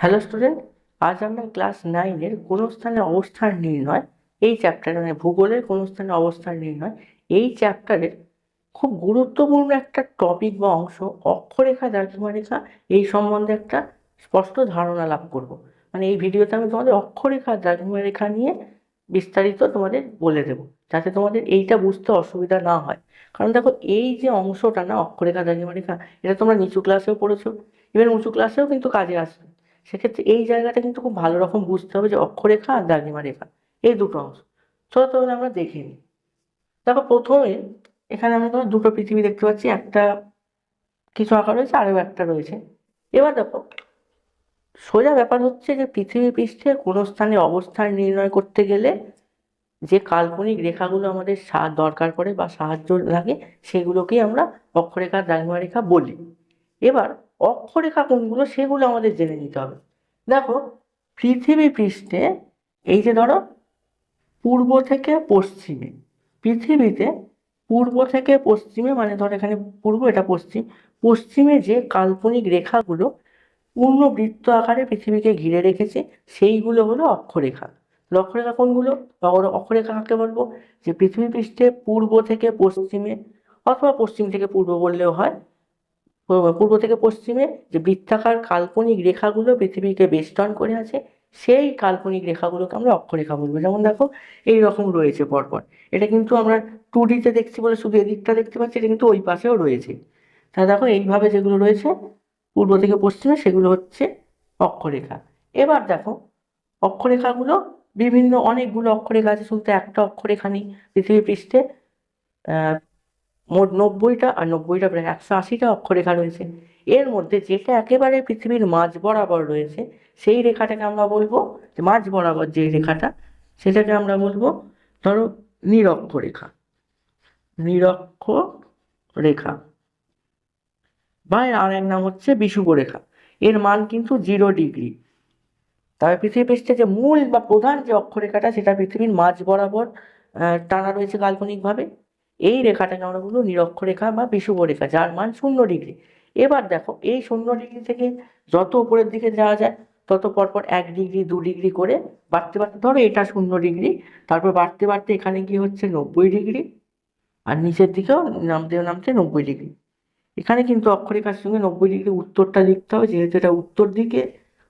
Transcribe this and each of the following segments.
Hello student আজ আমরা class নাইনের কোনো স্থানে অবস্থান নির্ণয়, এই চ্যাপ্টারে মানে ভূগোলের কোনো স্থানে অবস্থান নির্ণয়, এই চ্যাপ্টারের খুব গুরুত্বপূর্ণ একটা টপিক বা অংশ অক্ষরেখা দ্রাঘিমা রেখা এই সম্বন্ধে একটা স্পষ্ট ধারণা লাভ করব। মানে এই ভিডিওতে আমি তোমাদের অক্ষরেখা দ্রাঘিমা রেখা নিয়ে বিস্তারিত তোমাদের বলে দেবো, যাতে তোমাদের এইটা বুঝতে অসুবিধা না হয়। কারণ দেখো, এই যে অংশটা না, অক্ষরেখা দ্রাঘিমা রেখা এটা তোমরা নিচু ক্লাসেও পড়েছো ইভেন উঁচু ক্লাসেও কিন্তু কাজে আসবে। সেক্ষেত্রে এই জায়গাটা কিন্তু খুব ভালো রকম বুঝতে হবে যে অক্ষরেখা আর দ্রাঘিমা রেখা, এই দুটো অংশ। চলো তাহলে আমরা দেখে নিই। দেখো প্রথমে এখানে আমরা তোমার দুটো পৃথিবী দেখতে পাচ্ছি, একটা কিছু আঁকা রয়েছে, আরও একটা রয়েছে। এবার দেখো, সোজা ব্যাপার হচ্ছে যে পৃথিবী পৃষ্ঠে কোনো স্থানে অবস্থান নির্ণয় করতে গেলে যে কাল্পনিক রেখাগুলো আমাদের দরকার পড়ে বা সাহায্য লাগে, সেগুলোকেই আমরা অক্ষরেখা দ্রাঘিমা রেখা বলি। এবার অক্ষরেখা কোনগুলো সেগুলো আমাদের জেনে নিতে হবে। দেখো, পৃথিবী পৃষ্ঠে এই যে ধরো, পূর্ব থেকে পশ্চিমে, পৃথিবীতে পূর্ব থেকে পশ্চিমে মানে ধর এখানে পূর্ব, এটা পশ্চিম, পশ্চিমে যে কাল্পনিক রেখাগুলো পূর্ণ বৃত্ত আকারে পৃথিবীকে ঘিরে রেখেছে, সেইগুলো হলো অক্ষরেখা। অক্ষরেখা কোনগুলো? অক্ষরেখা কাকে বলব? যে পৃথিবী পৃষ্ঠে পূর্ব থেকে পশ্চিমে অথবা পশ্চিম থেকে পূর্ব বললেও হয় পূর্ব- থেকে পশ্চিমে যে বৃত্তাকার কাল্পনিক রেখাগুলো পৃথিবীকে বেষ্টন করে আছে, সেই কাল্পনিক রেখাগুলোকে আমরা অক্ষরেখা বলব। যেমন দেখো এই রকম রয়েছে পরপর। এটা কিন্তু আমরা টু ডিতে দেখছি বলে শুধু এদিকটা দেখতে পাচ্ছি, এটা কিন্তু ওই পাশেও রয়েছে। তা দেখো, এইভাবে যেগুলো রয়েছে, পূর্ব থেকে পশ্চিমে সেগুলো হচ্ছে অক্ষরেখা। এবার দেখো, অক্ষরেখাগুলো বিভিন্ন, অনেকগুলো অক্ষরেখা আছে, শুধু একটা অক্ষরেখা নেই পৃথিবী পৃষ্ঠে। মোট নব্বইটা আর নব্বইটা প্রায় একশো আশিটা অক্ষরেখা রয়েছে। এর মধ্যে যেটা একেবারে পৃথিবীর মাঝ বরাবর রয়েছে, সেই রেখাটাকে আমরা বলব, যে মাঝ বরাবর যে রেখাটা, সেটাকে আমরা বলব ধরো নিরক্ষরেখা। নিরক্ষ রেখা বা এর আর এক নাম হচ্ছে বিষুব রেখা এর মান কিন্তু জিরো ডিগ্রি। তবে পৃথিবী পৃষ্ঠে যে মূল বা প্রধান যে অক্ষরেখাটা, সেটা পৃথিবীর মাঝ বরাবর টানা রয়েছে কাল্পনিকভাবে। এই রেখাটাকে আমরা বলব নিরক্ষরেখা বা বিষুব রেখা, যার মান শূন্য ডিগ্রি। এবার দেখো, এই শূন্য ডিগ্রি থেকে যত উপরের দিকে যাওয়া যায়, তত পরপর এক ডিগ্রি, দু ডিগ্রি করে বাড়তে বাড়তে, ধরো এটা শূন্য ডিগ্রি, তারপর বাড়তে বাড়তে এখানে গিয়ে হচ্ছে নব্বই ডিগ্রি, আর নিচের দিকেও নামতে নামতে নব্বই ডিগ্রি। এখানে কিন্তু অক্ষরেখার সঙ্গে নব্বই ডিগ্রি উত্তরটা লিখতে হবে যেহেতু এটা উত্তর দিকে,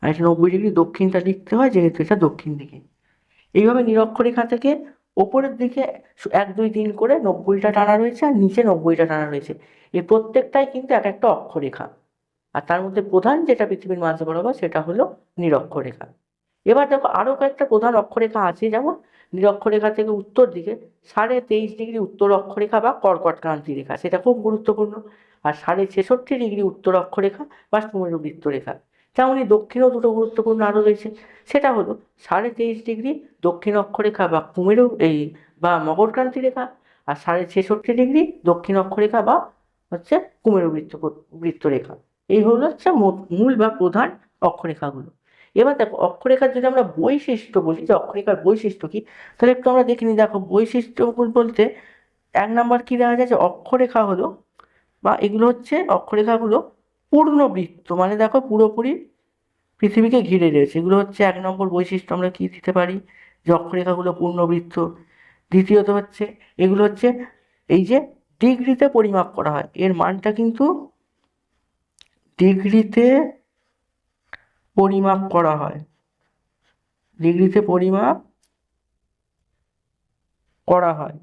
আর এটা নব্বই ডিগ্রি দক্ষিণটা লিখতে হয়, যেহেতু এটা দক্ষিণ দিকে। এইভাবে নিরক্ষরেখা থেকে ওপরের দিকে এক দুই তিন করে নব্বইটা টানা রয়েছে আর নিচে নব্বইটা টানা রয়েছে। এই প্রত্যেকটাই কিন্তু এক একটা অক্ষরেখা। আর তার মধ্যে প্রধান যেটা পৃথিবীর মাঝ বরাবর সেটা হলো নিরক্ষরেখা। এবার দেখো আরও কয়েকটা প্রধান অক্ষরেখা আছে যেমন নিরক্ষরেখা থেকে উত্তর দিকে সাড়ে তেইশ ডিগ্রি উত্তর অক্ষরেখা বা কর্কট ক্রান্তি রেখা, সেটা খুব গুরুত্বপূর্ণ। আর সাড়ে ছেষট্টি ডিগ্রি উত্তর অক্ষরেখা বা সুমেরু বৃত্তরেখা তেমনই দক্ষিণেও দুটো গুরুত্বপূর্ণ আরও রয়েছে সেটা হলো সাড়ে তেইশ ডিগ্রি দক্ষিণ অক্ষরেখা বা কুমেরু এই বা মকরক্রান্তি রেখা আর সাড়ে ছেষট্টি ডিগ্রি দক্ষিণ অক্ষরেখা বা হচ্ছে কুমেরু বৃত্ত বৃত্তরেখা এই হলো হচ্ছে মূল বা প্রধান অক্ষরেখাগুলো। এবার দেখো অক্ষরেখার যদি আমরা বৈশিষ্ট্য বলি, যে অক্ষরেখার বৈশিষ্ট্য কি, তাহলে একটু আমরা দেখিনি দেখো বৈশিষ্ট্য বলতে এক নাম্বার কি দেখা যায় যে অক্ষরেখা হলো বা এগুলো হচ্ছে অক্ষরেখাগুলো পূর্ণ বৃত্ত মানে দেখো পুরোপুরি পৃথিবীকে ঘিরে রয়েছে। এগুলো হচ্ছে এক নম্বর বৈশিষ্ট্য, আমরা কী দিতে পারি? যে অক্ষরেখাগুলো পূর্ণবৃত্ত দ্বিতীয়ত হচ্ছে, এগুলো হচ্ছে এই যে ডিগ্রিতে পরিমাপ করা হয়। এর মানটা কিন্তু ডিগ্রিতে পরিমাপ করা হয়। ডিগ্রিতে পরিমাপ করা হয়।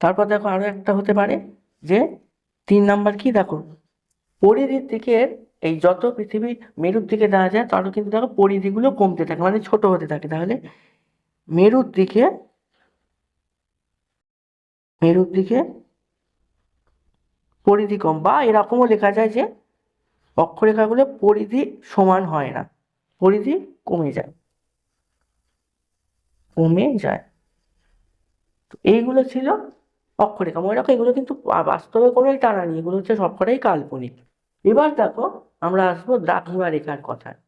তারপর দেখো আরও একটা হতে পারে যে তিন নাম্বার কি? দেখো, পরিধির দিকে এই যত পৃথিবী মেরুর দিকে দেওয়া যায় তত কিন্তু দেখো পরিধিগুলো কমতে থাকে মানে ছোট হতে থাকে। তাহলে মেরুর দিকে মেরুর দিকে পরিধি কম, বা এরকমও লেখা যায় যে অক্ষরেখাগুলো পরিধি সমান হয় না, পরিধি কমে যায়। কমে যায়। তো এইগুলো ছিল অক্ষরেখা মনে রাখো এগুলো কিন্তু বাস্তবে কোনোই টানা নেই এগুলো হচ্ছে সবকটাই কাল্পনিক। এবার দেখো, আমরা আসব দ্রাঘিমা রেখার কথায়।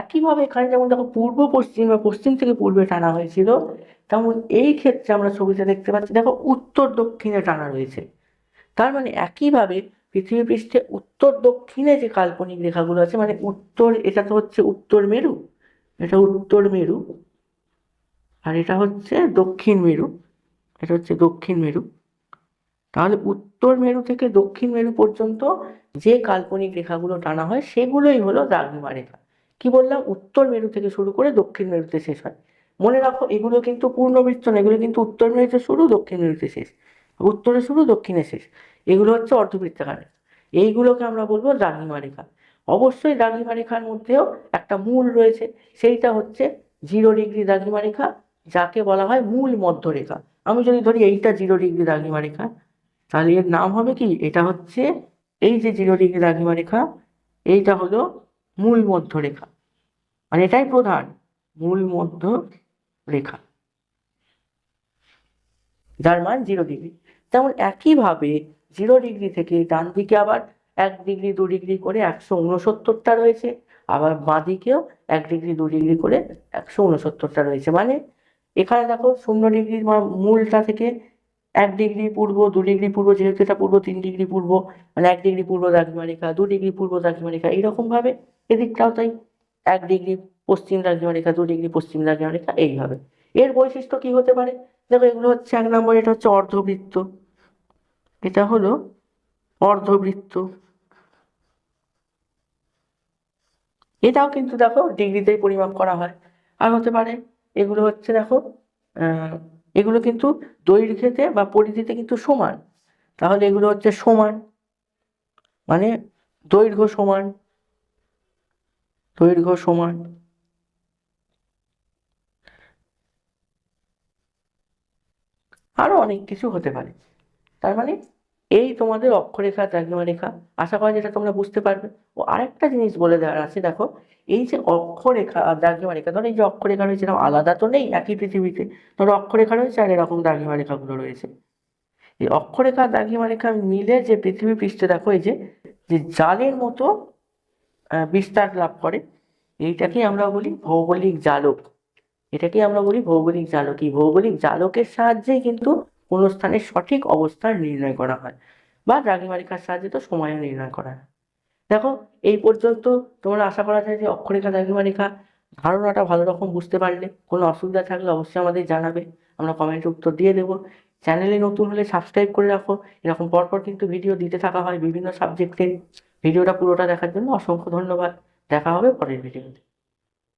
একইভাবে এখানে যেমন দেখো, পূর্ব পশ্চিম বা পশ্চিম থেকে পূর্বে টানা হয়েছিল, তেমন এই ক্ষেত্রে আমরা ছবিতে দেখতে পাচ্ছি, দেখো, উত্তর দক্ষিণে টানা রয়েছে। তার মানে একইভাবে পৃথিবী পৃষ্ঠে উত্তর দক্ষিণে যে কাল্পনিক রেখাগুলো আছে মানে উত্তর, এটা তো হচ্ছে উত্তর মেরু, এটা উত্তর মেরু, আর এটা হচ্ছে দক্ষিণ মেরু, এটা হচ্ছে দক্ষিণ মেরু। তাহলে উত্তর মেরু থেকে দক্ষিণ মেরু পর্যন্ত যে কাল্পনিক রেখাগুলো টানা হয়, সেগুলোই হলো দ্রাঘিমা রেখা। কি বললাম? উত্তর মেরু থেকে শুরু করে দক্ষিণ মেরুতে শেষ হয়। মনে রাখো, এগুলো কিন্তু পূর্ণবৃত্ত না এগুলো কিন্তু উত্তর মেরুতে শুরু, দক্ষিণ মেরুতে শেষ। উত্তরে শুরু, দক্ষিণে শেষ। এগুলো হচ্ছে অর্ধবৃত্তাকার রেখা। এইগুলোকে আমরা বলব দ্রাঘিমা রেখা। অবশ্যই দ্রাঘিমা রেখার মধ্যেও একটা মূল রয়েছে, সেইটা হচ্ছে জিরো ডিগ্রি দ্রাঘিমা রেখা, যাকে বলা হয় মূল মধ্যরেখা। আমি যদি ধরি, এইটা জিরো ডিগ্রি দ্রাঘিমা রেখা তাহলে এর নাম হবে কি? এটা হচ্ছে এই যে জিরো ডিগ্রি দ্রাঘিমা রেখা এইটা হলো মূল মধ্যরেখা। মানে এটাই প্রধান, মূল মধ্য রেখা যার মান জিরো ডিগ্রি। তেমন একইভাবে জিরো ডিগ্রি থেকে ডান দিকে আবার এক ডিগ্রি, দু ডিগ্রি করে একশো উনসত্তরটা রয়েছে। আবার বাঁ দিকেও এক ডিগ্রি, দু ডিগ্রি করে একশো উনসত্তরটা রয়েছে। মানে এখানে দেখো শূন্য ডিগ্রির মূলটা থেকে এক ডিগ্রি পূর্ব, দু ডিগ্রি পূর্ব, যেহেতু এটা পূর্ব, তিন ডিগ্রি পূর্ব মানে এক ডিগ্রি পূর্ব দ্রাঘিমা রেখা দু ডিগ্রি পূর্ব দ্রাঘিমা রেখা এইরকমভাবে এদিকটাও তাই, এক ডিগ্রি পশ্চিম দ্রাঘিমা রেখা দু ডিগ্রি পশ্চিম দ্রাঘিমা রেখা এইভাবে। এর বৈশিষ্ট্য কি হতে পারে? দেখো, এগুলো হচ্ছে এক নম্বর, এটা হচ্ছে অর্ধবৃত্ত। এটা হলো অর্ধবৃত্ত। এটাও কিন্তু দেখো ডিগ্রিতেই পরিমাপ করা হয়। আর হতে পারে, এগুলো হচ্ছে দেখো এগুলো কিন্তু দৈর্ঘ্যেতে বা পরিধিতে কিন্তু সমান। তাহলে এগুলো হচ্ছে সমান। মানে দৈর্ঘ্য সমান। দৈর্ঘ্য সমান। আরও অনেক কিছু হতে পারে। তার মানে এই তোমাদের অক্ষরেখা রেখা আশা করা যেটা তোমরা বুঝতে পারবে। ও আরেকটা জিনিস বলে দেওয়ার আছে, দেখো, এই যে অক্ষরেখা আর রেখা ধরো এই যে অক্ষরেখা রয়েছে, এরকম আলাদা তো নেই একই পৃথিবীতে, ধরো অক্ষরেখা রয়েছে আর এরকম রেখাগুলো রয়েছে। এই অক্ষরেখা রেখা মিলে যে পৃথিবী পৃষ্ঠে, দেখো, এই যে যে জালের মতো বিস্তার লাভ করে এইটাকেই আমরা বলি ভৌগোলিক জালক। এটাকেই আমরা বলি ভৌগোলিক জালক। এই ভৌগোলিক জালকের সাহায্যেই কিন্তু কোনো স্থানের সঠিক অবস্থান নির্ণয় করা হয় বা দ্রাঘিমা রেখার সাহায্যে তো সময়ও নির্ণয় করা হয়। দেখো, এই পর্যন্ত তোমরা আশা করা যায় যে অক্ষরেখা দ্রাঘিমা রেখা ধারণাটা ভালো রকম বুঝতে পারলে। কোনো অসুবিধা থাকলে অবশ্যই আমাদের জানাবে, আমরা কমেন্টে উত্তর দিয়ে দেবো। চ্যানেলে নতুন হলে সাবস্ক্রাইব করে রাখো। এরকম পরপর কিন্তু ভিডিও দিতে থাকা হয় বিভিন্ন সাবজেক্টে ভিডিওটা পুরোটা দেখার জন্য অসংখ্য ধন্যবাদ। দেখা হবে পরের ভিডিওতে